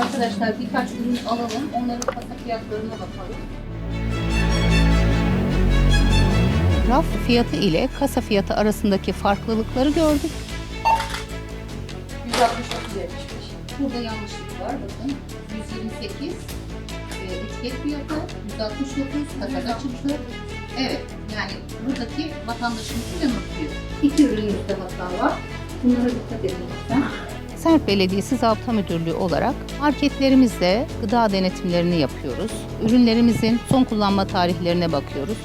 Arkadaşlar birkaç ürün alalım. Onların kasa fiyatlarına bakalım. Raf fiyatı ile kasa fiyatı arasındaki farklılıkları gördük. 169 demişmiş. Burada yanlışlık var bakın. 128 e, etiket fiyatı 169 kasada çıktı. Evet yani buradaki vatandaşımızı yanıltıyor. İki ürünümüzde hata var. Bunlara dikkat edin lütfen. Sert Belediyesi Zabıta Müdürlüğü olarak marketlerimizde gıda denetimlerini yapıyoruz. Ürünlerimizin son kullanma tarihlerine bakıyoruz.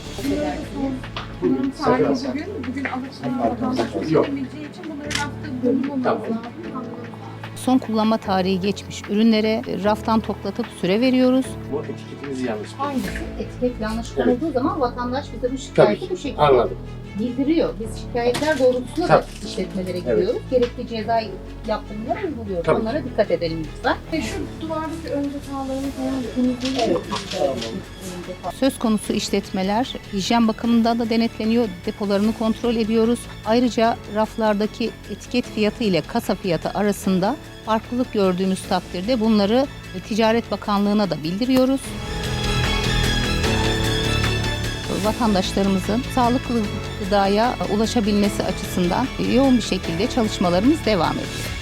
Bunun tarihi bugün, bugün alışveriş vatandaş ulaşabileceği için bunları rafta bulunmamız lazım. Son kullanma tarihi geçmiş ürünlere raftan toplatıp süre veriyoruz. Bu etiketimiz yanlış. Hangisi? Etiket yanlış Evet. olduğu zaman vatandaş bize bu şikayeti bu şekilde Anladım. Bildiriyor. Biz şikayetler doğrultusunda da işletmelere Evet. gidiyoruz. Gerekli ceza yaptırımları uyguluyoruz. Tabii. Onlara dikkat edelim lütfen. Ve şu duvardaki ön hatalarını falan temizleyin. Evet. Söz konusu işletmeler hijyen bakımından da denetleniyor. Depolarını kontrol ediyoruz. Ayrıca raflardaki etiket fiyatı ile kasa fiyatı arasında farklılık gördüğümüz takdirde bunları Ticaret Bakanlığı'na da bildiriyoruz vatandaşlarımızın sağlıklı gıdaya ulaşabilmesi açısından yoğun bir şekilde çalışmalarımız devam ediyor.